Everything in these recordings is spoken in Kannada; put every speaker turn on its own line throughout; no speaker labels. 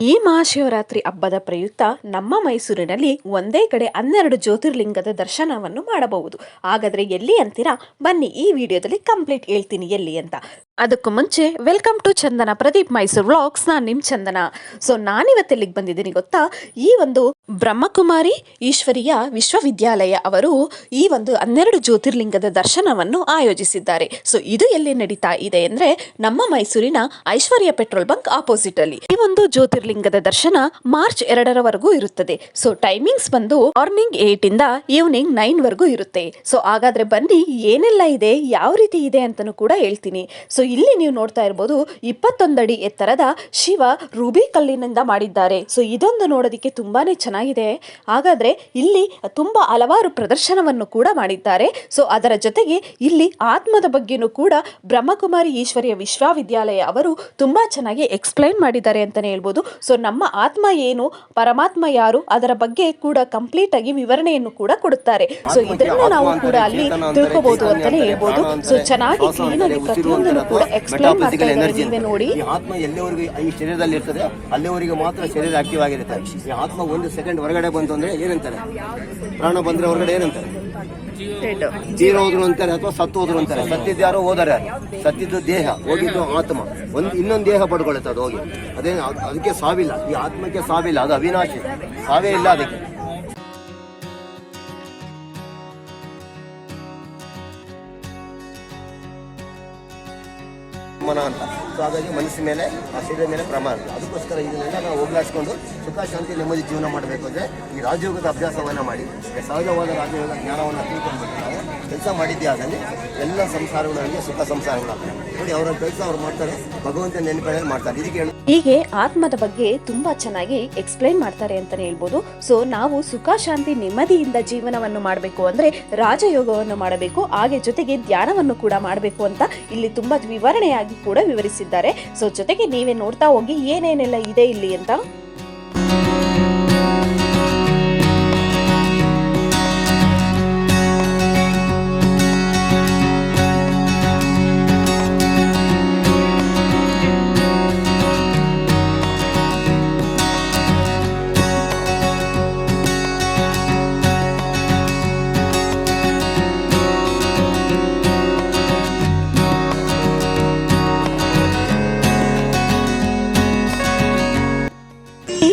ಈ ಮಹಾಶಿವರಾತ್ರಿ ಹಬ್ಬದ ಪ್ರಯುಕ್ತ ನಮ್ಮ ಮೈಸೂರಿನಲ್ಲಿ ಒಂದೇ ಕಡೆ ಹನ್ನೆರಡು ಜ್ಯೋತಿರ್ಲಿಂಗದ ದರ್ಶನವನ್ನು ಮಾಡಬಹುದು. ಹಾಗಾದರೆ ಎಲ್ಲಿ ಅಂತೀರಾ? ಬನ್ನಿ ಈ ವಿಡಿಯೋದಲ್ಲಿ ಕಂಪ್ಲೀಟ್ ಹೇಳ್ತೀನಿ ಎಲ್ಲಿ ಅಂತ. ಅದಕ್ಕೂ ಮುಂಚೆ welcome to Chandana Pradeep Mysuru vlogs. ನಾನು ನಿಮ್ಮ ಚಂದನ. ಸೊ ನಾನಿವತ್ತು ಎಲ್ಲಿಗೆ ಬಂದಿದ್ದೀನಿ ಗೊತ್ತಾ? ಈ ಒಂದು ಬ್ರಹ್ಮಕುಮಾರಿ ಈಶ್ವರಿಯ ವಿಶ್ವವಿದ್ಯಾಲಯ ಅವರು ಈ ಒಂದು ಹನ್ನೆರಡು ಜ್ಯೋತಿರ್ಲಿಂಗದ ದರ್ಶನವನ್ನು ಆಯೋಜಿಸಿದ್ದಾರೆ. ಸೊ ಇದು ಎಲ್ಲಿ ನಡೀತಾ ಇದೆ ಅಂದ್ರೆ ನಮ್ಮ ಮೈಸೂರಿನ ಐಶ್ವರ್ಯ ಪೆಟ್ರೋಲ್ ಬಂಕ್ ಆಪೋಸಿಟ್ ಅಲ್ಲಿ. ಈ ಒಂದು ಜ್ಯೋತಿರ್ಲಿಂಗದ ದರ್ಶನ ಮಾರ್ಚ್ ಎರಡರವರೆಗೂ ಇರುತ್ತದೆ. ಸೊ ಟೈಮಿಂಗ್ಸ್ ಬಂದು ಮಾರ್ನಿಂಗ್ ಏಟ್ ಇಂದ ಈವ್ನಿಂಗ್ ನೈನ್ ವರೆಗೂ ಇರುತ್ತೆ. ಸೊ ಹಾಗಾದ್ರೆ ಬನ್ನಿ ಏನೆಲ್ಲ ಇದೆ, ಯಾವ ರೀತಿ ಇದೆ ಅಂತಾನೂ ಕೂಡ ಹೇಳ್ತೀನಿ. ಸೊ ಇಲ್ಲಿ ನೀವು ನೋಡ್ತಾ ಇರ್ಬೋದು ಇಪ್ಪತ್ತೊಂದಡಿ ಎತ್ತರದ ಶಿವ ರೂಬಿ ಕಲ್ಲಿನಿಂದ ಮಾಡಿದ್ದಾರೆ. ಸೊ ಇದೊಂದು ನೋಡೋದಕ್ಕೆ ತುಂಬಾನೇ ಚೆನ್ನಾಗಿದೆ. ಹಾಗಾದ್ರೆ ಇಲ್ಲಿ ತುಂಬಾ ಹಲವಾರು ಪ್ರದರ್ಶನವನ್ನು ಕೂಡ ಮಾಡಿದ್ದಾರೆ. ಸೊ ಅದರ ಜೊತೆಗೆ ಇಲ್ಲಿ ಆತ್ಮದ ಬಗ್ಗೆನೂ ಕೂಡ ಬ್ರಹ್ಮಕುಮಾರಿ ಈಶ್ವರಿಯ ವಿಶ್ವವಿದ್ಯಾಲಯ ಅವರು ತುಂಬಾ ಚೆನ್ನಾಗಿ ಎಕ್ಸ್ಪ್ಲೈನ್ ಮಾಡಿದ್ದಾರೆ ಅಂತಾನೆ ಹೇಳ್ಬೋದು. ಸೊ ನಮ್ಮ ಆತ್ಮ ಏನು ಪರಮಾತ್ಮ ಯಾರು ಅದರ ಬಗ್ಗೆ ಕೂಡ ಕಂಪ್ಲೀಟ್ ಆಗಿ ವಿವರಣೆಯನ್ನು ಕೂಡ ಕೊಡುತ್ತಾರೆ. ಸೊ ಇದನ್ನು ನಾವು ಕೂಡ ಅಲ್ಲಿ ತಿಳ್ಕೋಬಹುದು ಅಂತಾನೆ ಹೇಳ್ಬೋದು. ಸೊ ಚೆನ್ನಾಗಿ ಕ್ಲೀನ್ ಆಗಿ ಪ್ರತಿಯೊಂದನ್ನು ಕೂಡ ಎಕ್ಸ್ಪ್ಲೈನ್ ಮಾಡ್ತಾ ಇದ್ದಾರೆ ನೋಡಿ.
ಈ ಆತ್ಮ ಎಲ್ಲಿವರೆಗೂ ಈ ಶರೀರದಲ್ಲಿ ಇರ್ತದೆ ಅಲ್ಲಿವರೆಗೆ ಮಾತ್ರ ಶರೀರ ಆಕ್ಟಿವ್ ಆಗಿರುತ್ತೆ. ಈ ಆತ್ಮ ಒಂದು ಸೆಕೆಂಡ್ ಹೊರಗಡೆ ಬಂತು ಅಂದ್ರೆ ಏನಂತಾರೆ? ಪ್ರಾಣ ಬಂದ್ರೆ ಹೊರಗಡೆ ಏನಂತಾರೆ? ಜೀರೋ ಹೋದ್ರು ಅಂತಾರೆ ಅಥವಾ ಸತ್ತು ಹೋದ್ರು ಅಂತಾರೆ? ಸತ್ತಿದ್ದು ಯಾರೋ ಹೋದಾರೆ ಸತ್ತಿದ್ದು ದೇಹ ಹೋಗಿದ್ದು ಆತ್ಮ. ಒಂದು ಇನ್ನೊಂದು ದೇಹ ಪಡ್ಕೊಳ್ಳುತ್ತೆ ಅದು ಹೋಗಿ. ಅದೇ ಅದಕ್ಕೆ ಸಾವಿಲ್ಲ. ಈ ಆತ್ಮಕ್ಕೆ ಸಾವಿಲ್ಲ ಅದು ಅವಿನಾಶಿ. ಸಾವೇ ಇಲ್ಲ ಅದಕ್ಕೆ. ಮನ ಅಂತ ಸೊ ಹಾಗಾಗಿ ಮನಸ್ಸಿನ ಮೇಲೆ ಆ ಶರೀರದ ಮೇಲೆ ಪ್ರಮಾಣ ಅದಕ್ಕೋಸ್ಕರ ಇದನ್ನೆಲ್ಲ ನಾವು ಹೋಗ್ಲಾಡಿಸ್ಕೊಂಡು ಸುಖ, ಶಾಂತಿ, ನೆಮ್ಮದಿ ಜೀವನ ಮಾಡಬೇಕು ಅಂದರೆ ಈ ರಾಜಯೋಗದ ಅಭ್ಯಾಸವನ್ನು ಮಾಡಿ ಸಹಜವಾದ ರಾಜಯೋಗ ಜ್ಞಾನವನ್ನು ತಿಳ್ಕೊಂಡ್ಬಿಟ್ಟು ನಾವು ಕೆಲಸ ಮಾಡಿದ್ದೇ ಆಗಲಿ ಎಲ್ಲ ಸಂಸಾರಗಳಲ್ಲಿ ಸುಖ ಸಂಸಾರಗಳಾಗ್ತವೆ. ನೋಡಿ ಅವರ ಕೆಲಸ ಅವ್ರು ಮಾಡ್ತಾರೆ, ಭಗವಂತ ನೆನಪಲ್ಲಿ ಮಾಡ್ತಾರೆ. ಇದಕ್ಕೆ
ಹೀಗೆ ಆತ್ಮದ ಬಗ್ಗೆ ತುಂಬಾ ಚೆನ್ನಾಗಿ ಎಕ್ಸ್ಪ್ಲೈನ್ ಮಾಡ್ತಾರೆ ಅಂತಾನೆ ಹೇಳ್ಬೋದು. ಸೊ ನಾವು ಸುಖ, ಶಾಂತಿ, ನೆಮ್ಮದಿಯಿಂದ ಜೀವನವನ್ನು ಮಾಡಬೇಕು ಅಂದ್ರೆ ರಾಜಯೋಗವನ್ನು ಮಾಡಬೇಕು, ಹಾಗೆ ಜೊತೆಗೆ ಧ್ಯಾನವನ್ನು ಕೂಡ ಮಾಡಬೇಕು ಅಂತ ಇಲ್ಲಿ ತುಂಬಾ ವಿವರಣೆಯಾಗಿ ಕೂಡ ವಿವರಿಸಿದ್ದಾರೆ. ಸೊ ಜೊತೆಗೆ ನೀವೇ ನೋಡ್ತಾ ಹೋಗಿ ಏನೇನೆಲ್ಲ ಇದೆ ಇಲ್ಲಿ ಅಂತ.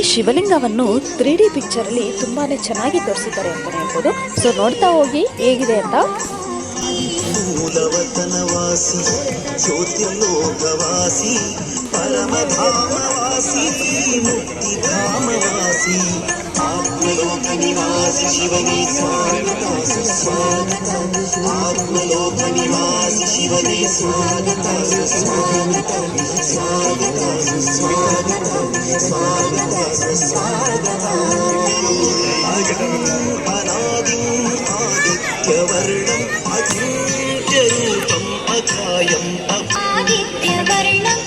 ಶಿವಲಿಂಗವನ್ನು ತ್ರೀ ಡಿ ಪಿಕ್ಚರ್ ಅಲ್ಲಿ ತುಂಬಾನೇ ಚೆನ್ನಾಗಿ ತೋರಿಸಿದ್ದಾರೆ ಅಂತ ಹೇಳ್ಬೋದು. ಸೊ ನೋಡ್ತಾ ಹೋಗಿ ಹೇಗಿದೆ ಅಂತ.
ಮೂಲವತನವಾಸಿ, ಜ್ಯೋತಿರ್ಲೋಕವಾಸಿ ಪರಮಧಾಮವಾಸಿ ఆత్మలోక నివాసి శివనే స్వాగత సుస్వాగత ఆత్మలోక
నివాసి శివనే స్వాగత సుస్వాగత
స్వాగత సుస్వాగత స్వాగత
సుస్వాగత అనాదిం ఆదిత్యవర్ణం అచింత్యరూపం అకాయం
అపాదిత్యవర్ణం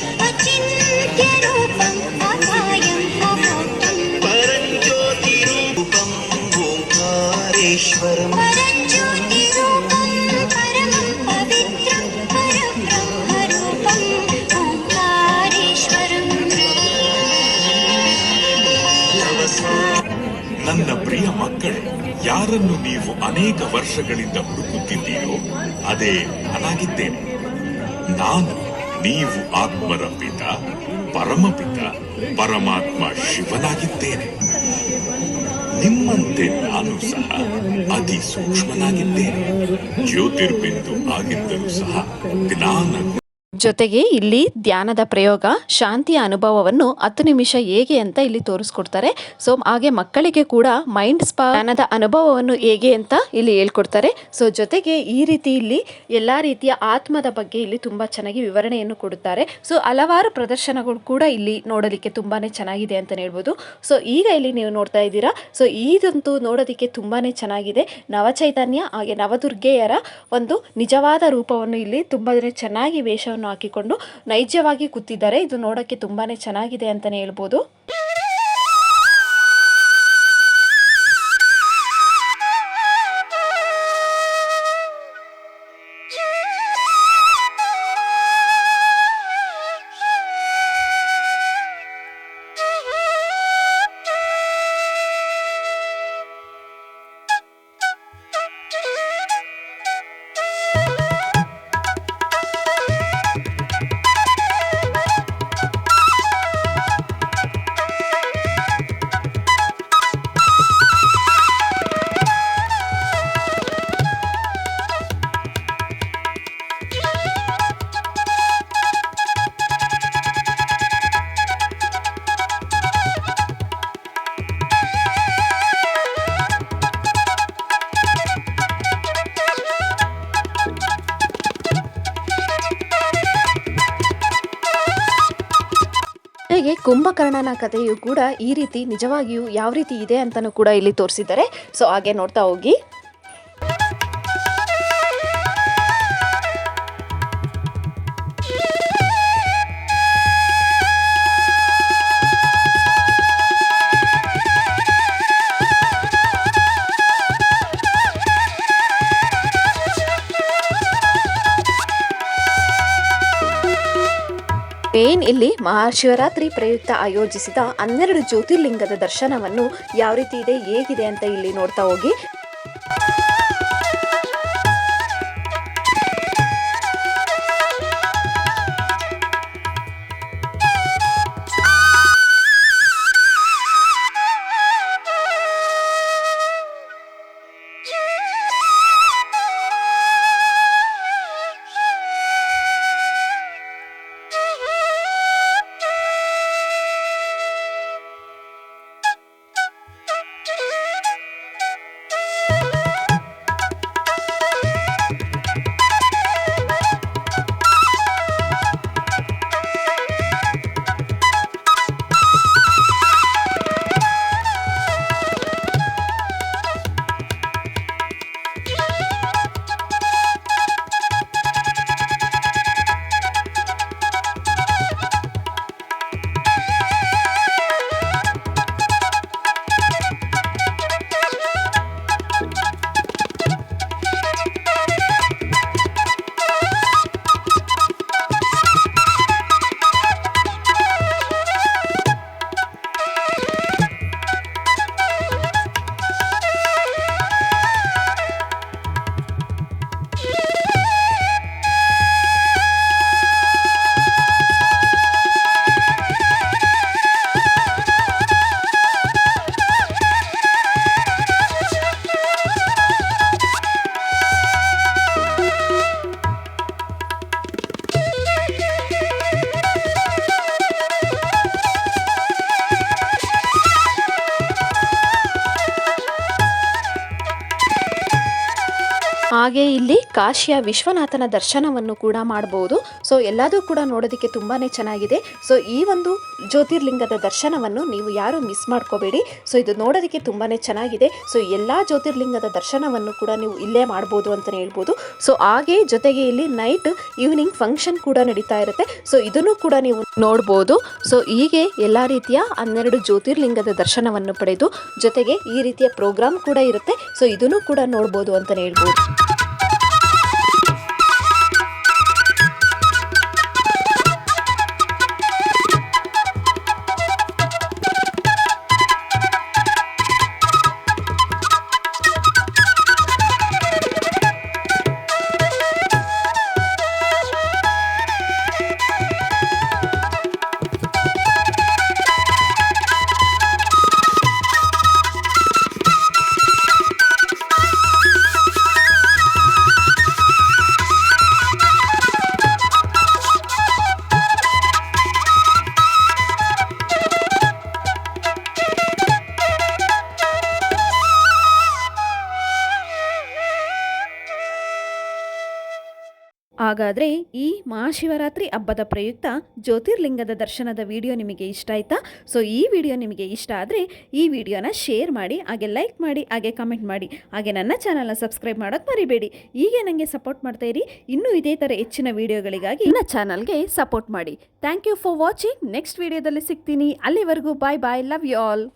ಪ್ರಿಯ ಮಕ್ಕಳೇ, ಯಾರನ್ನು ನೀವು ಅನೇಕ ವರ್ಷಗಳಿಂದ ಹುಡುಕುತ್ತಿದ್ದೀರೋ, ಅದೇ ನಾನಾಗಿದ್ದೇನೆ. ನಾನು ನೀವು ಆತ್ಮರ ಪಿತ ಪರಮಪಿತ, ಪರಮಾತ್ಮ ಶಿವನಾಗಿದ್ದೇನೆ. ನಿಮ್ಮಂತೆ ನಾನು ಸಹ ಅತಿ ಸೂಕ್ಷ್ಮನಾಗಿದ್ದೇನೆ. ಜ್ಯೋತಿರ್ಬಿಂದು ಆಗಿದ್ದರೂ ಸಹ ಜ್ಞಾನ
ಜೊತೆಗೆ ಇಲ್ಲಿ ಧ್ಯಾನದ ಪ್ರಯೋಗ, ಶಾಂತಿಯ ಅನುಭವವನ್ನು ಹತ್ತು ನಿಮಿಷ ಹೇಗೆ ಅಂತ ಇಲ್ಲಿ ತೋರಿಸ್ಕೊಡ್ತಾರೆ. ಸೊ ಹಾಗೆ ಮಕ್ಕಳಿಗೆ ಕೂಡ ಮೈಂಡ್ ಸ್ಪಾ ಧ್ಯಾನದ ಅನುಭವವನ್ನು ಹೇಗೆ ಅಂತ ಇಲ್ಲಿ ಹೇಳ್ಕೊಡ್ತಾರೆ. ಸೊ ಜೊತೆಗೆ ಈ ರೀತಿ ಇಲ್ಲಿ ಎಲ್ಲ ರೀತಿಯ ಆತ್ಮದ ಬಗ್ಗೆ ಇಲ್ಲಿ ತುಂಬ ಚೆನ್ನಾಗಿ ವಿವರಣೆಯನ್ನು ಕೊಡುತ್ತಾರೆ. ಸೊ ಹಲವಾರು ಪ್ರದರ್ಶನಗಳು ಕೂಡ ಇಲ್ಲಿ ನೋಡಲಿಕ್ಕೆ ತುಂಬಾ ಚೆನ್ನಾಗಿದೆ ಅಂತ ಹೇಳ್ಬೋದು. ಸೊ ಈಗ ಇಲ್ಲಿ ನೀವು ನೋಡ್ತಾ ಇದ್ದೀರಾ? ಸೊ ಇದಂತೂ ನೋಡೋದಕ್ಕೆ ತುಂಬಾ ಚೆನ್ನಾಗಿದೆ. ನವಚೈತನ್ಯ ಹಾಗೆ ನವದುರ್ಗೆಯರ ಒಂದು ನಿಜವಾದ ರೂಪವನ್ನು ಇಲ್ಲಿ ತುಂಬ ಚೆನ್ನಾಗಿ ವೇಷವನ್ನು ಹಾಕಿಕೊಂಡು ನೈಜವಾಗಿ ಕೂತಿದ್ದಾರೆ. ಇದು ನೋಡೋಕ್ಕೆ ತುಂಬಾ ಚೆನ್ನಾಗಿದೆ ಅಂತಲೇ ಹೇಳ್ಬೋದು. ಕುಂಭಕರ್ಣನ ಕಥೆಯು ಕೂಡ ಈ ರೀತಿ ನಿಜವಾಗಿಯೂ ಯಾವ ರೀತಿ ಇದೆ ಅಂತಲೂ ಕೂಡ ಇಲ್ಲಿ ತೋರಿಸಿದ್ದಾರೆ. ಸೊ ಹಾಗೆ ನೋಡ್ತಾ ಹೋಗಿ. ಮೇನ್ ಇಲ್ಲಿ ಮಹಾಶಿವರಾತ್ರಿ ಪ್ರಯುಕ್ತ ಆಯೋಜಿಸಿದ ಹನ್ನೆರಡು ಜ್ಯೋತಿರ್ಲಿಂಗದ ದರ್ಶನವನ್ನು ಯಾವ ರೀತಿ ಇದೆ, ಹೇಗಿದೆ ಅಂತ ಇಲ್ಲಿ ನೋಡ್ತಾ ಹೋಗಿ. ಹಾಗೆ ಇಲ್ಲಿ ಕಾಶಿಯ ವಿಶ್ವನಾಥನ ದರ್ಶನವನ್ನು ಕೂಡ ಮಾಡಬಹುದು ಸೊ ಎಲ್ಲದೂ ಕೂಡ ನೋಡೋದಕ್ಕೆ ತುಂಬಾ ಚೆನ್ನಾಗಿದೆ. ಸೊ ಈ ಒಂದು ಜ್ಯೋತಿರ್ಲಿಂಗದ ದರ್ಶನವನ್ನು ನೀವು ಯಾರು ಮಿಸ್ ಮಾಡ್ಕೋಬೇಡಿ. ಸೊ ಇದು ನೋಡೋದಕ್ಕೆ ತುಂಬಾ ಚೆನ್ನಾಗಿದೆ. ಸೊ ಎಲ್ಲ ಜ್ಯೋತಿರ್ಲಿಂಗದ ದರ್ಶನವನ್ನು ಕೂಡ ನೀವು ಇಲ್ಲೇ ಮಾಡ್ಬೋದು ಅಂತ ಹೇಳ್ಬೋದು. ಸೊ ಹಾಗೆ ಜೊತೆಗೆ ಇಲ್ಲಿ ನೈಟ್ ಈವ್ನಿಂಗ್ ಫಂಕ್ಷನ್ ಕೂಡ ನಡೀತಾ ಇರುತ್ತೆ. ಸೊ ಇದನ್ನು ಕೂಡ ನೀವು ನೋಡ್ಬೋದು. ಸೊ ಹೀಗೆ ಎಲ್ಲ ರೀತಿಯ ಹನ್ನೆರಡು ಜ್ಯೋತಿರ್ಲಿಂಗದ ದರ್ಶನವನ್ನು ಪಡೆದು ಜೊತೆಗೆ ಈ ರೀತಿಯ ಪ್ರೋಗ್ರಾಮ್ ಕೂಡ ಇರುತ್ತೆ. ಸೊ ಇದನ್ನು ಕೂಡ ನೋಡ್ಬೋದು ಅಂತಲೇ ಹೇಳ್ಬೋದು. ಹಾಗಾದರೆ ಈ ಮಹಾಶಿವರಾತ್ರಿ ಹಬ್ಬದ ಪ್ರಯುಕ್ತ ಜ್ಯೋತಿರ್ಲಿಂಗದ ದರ್ಶನದ ವಿಡಿಯೋ ನಿಮಗೆ ಇಷ್ಟ ಆಯಿತಾ? ಸೊ ಈ ವಿಡಿಯೋ ನಿಮಗೆ ಇಷ್ಟ ಆದರೆ ಈ ವಿಡಿಯೋನ ಶೇರ್ ಮಾಡಿ, ಹಾಗೆ ಲೈಕ್ ಮಾಡಿ, ಹಾಗೆ ಕಮೆಂಟ್ ಮಾಡಿ, ಹಾಗೆ ನನ್ನ ಚಾನಲ್ನ ಸಬ್ಸ್ಕ್ರೈಬ್ ಮಾಡೋದು ಮರಿಬೇಡಿ. ಹೀಗೆ ನನಗೆ ಸಪೋರ್ಟ್ ಮಾಡ್ತಾ ಇರಿ. ಇನ್ನೂ ಇದೇ ಥರ ಹೆಚ್ಚಿನ ವಿಡಿಯೋಗಳಿಗಾಗಿ ನನ್ನ ಚಾನಲ್ಗೆ ಸಪೋರ್ಟ್ ಮಾಡಿ. Thank you for watching next ವಿಡಿಯೋದಲ್ಲಿ ಸಿಗ್ತೀನಿ. ಅಲ್ಲಿವರೆಗೂ bye bye love you all